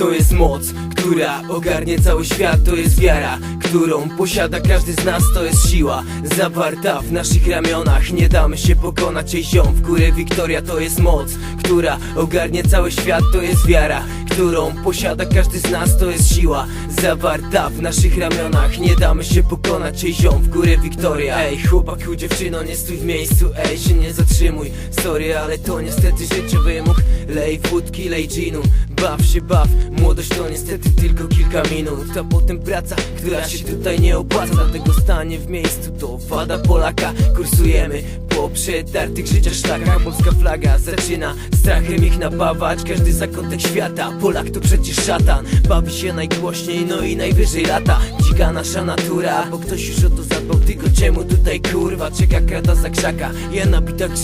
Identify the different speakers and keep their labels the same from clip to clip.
Speaker 1: To jest moc, która ogarnie cały świat. To jest wiara, którą posiada każdy z nas. To jest siła, zawarta w naszych ramionach. Nie damy się pokonać, ej ziom. W górę Wiktoria to jest moc, która ogarnie cały świat. To jest wiara, którą posiada każdy z nas. To jest siła, zawarta w naszych ramionach. Nie damy się pokonać, ej ziom. W górę Wiktoria. Ej chłopaku, dziewczyno, nie stój w miejscu. Ej się nie zatrzymuj, sorry, ale to niestety życie wymóg. Lej wódki, lej ginu, baw się baw. Młodość to niestety tylko kilka minut. A potem praca, która się tutaj nie opłaca. Dlatego stanie w miejscu to wada Polaka. Kursujemy po przetartych życia szlakach. Polska flaga zaczyna strachem ich napawać. Każdy zakątek świata, Polak to przecież szatan. Bawi się najgłośniej, no i najwyżej lata. Dzika nasza natura, bo ktoś już o to zadbał Tylko czemu tutaj kurwa czeka? Krata za krzaka. Ja na bitach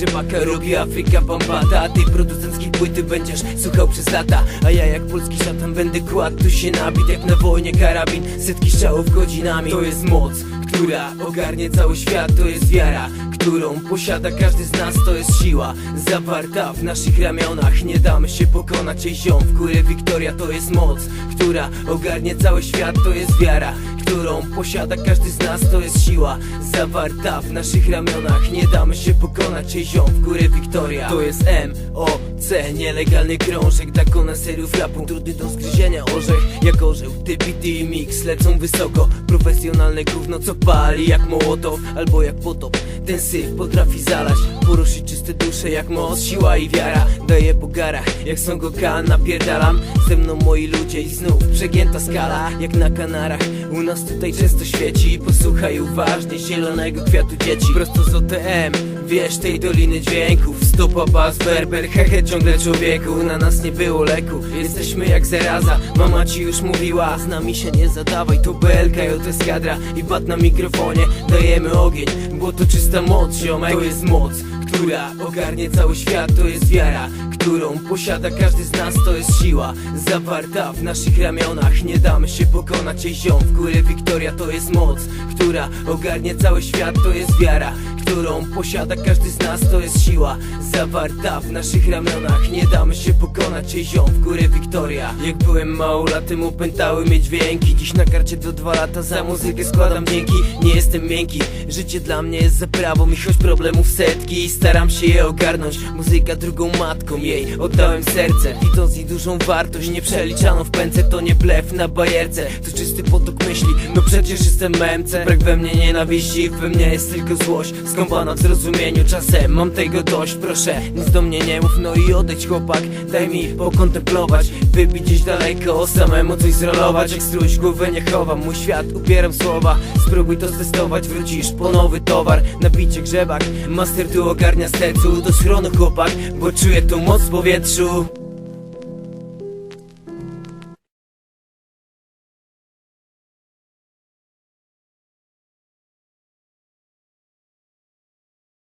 Speaker 1: robię Afryka Bambata tej producenckiej płyty będziesz słuchał przez lata. A ja jak polski szatan będę kładł tu się nabit Jak na wojnie karabin, setki strzałów godzinami. To jest moc, która ogarnie cały świat. To jest wiara, którą posiada każdy z nas. To jest siła, zawarta w naszych ramionach. Nie damy się pokonać, ej ziom W górę Wiktoria. To jest moc, która ogarnie cały świat. To jest wiara, którą posiada każdy z nas To jest siła, zawarta w naszych ramionach. Nie damy się pokonać, ej ziom W górę Wiktoria. To jest M, O, C Nielegalny krążek dla koneserów rapu. Trudny do zgryzienia orzech jak orzeł Ty bity i mix lecą wysoko. Profesjonalne gówno co pali jak mołotow Albo jak potop. Ten syf potrafi zalać Poruszyć czyste dusze jak moc Siła i wiara daje po garach Jak Son Gokan napierdalam. Ze mną moi ludzie i znów przegięta skala Jak na Kanarach. U nas tutaj często świeci Posłuchaj uważnie zielonego kwiatu dzieci. Prosto z OTM Wiesz tej doliny dźwięków Stopa, bas, berber, hehe ciągle człowieku Na nas nie było leku, jesteśmy jak zaraza Mama ci już mówiła, z nami się nie zadawaj To BLK, jest kadra i bat na mikrofonie Dajemy ogień, bo to czysta moc ziomek To jest moc, która ogarnie cały świat To jest wiara, którą posiada każdy z nas To jest siła, zawarta w naszych ramionach. Nie damy się pokonać, ej ziom W górę Wiktoria to jest moc, która ogarnie cały świat To jest wiara, którą posiada każdy z nas To jest siła, zawarta w naszych ramionach. Nie damy się pokonać, ej ziom W górę Wiktoria. Jak byłem małolatem opętały mnie dźwięki. Dziś na karcie do dwa lata za muzykę składam dzięki Nie jestem miękki, życie dla mnie jest zaprawą I choć problemów setki staram się je ogarnąć Muzyka drugą matką jej. Oddałem serce Widząc jej dużą wartość nieprzeliczaną w pędze To nie blef na bajerce, to czysty potok myśli No przecież jestem MMC Brak we mnie nienawiści, we mnie jest tylko złość. Skąpana w zrozumieniu, czasem mam tego dość Proszę, nic do mnie nie mów, no i odejdź chłopak. Daj mi pokontemplować, wybić gdzieś daleko Samemu coś zrolować, jak struś głowę nie chowam Mój świat, upieram słowa. Spróbuj to testować, wrócisz po nowy towar. Nabicie grzebak, master tu ogarnia sercu Do schronu chłopak, bo czuję tą moc w powietrzu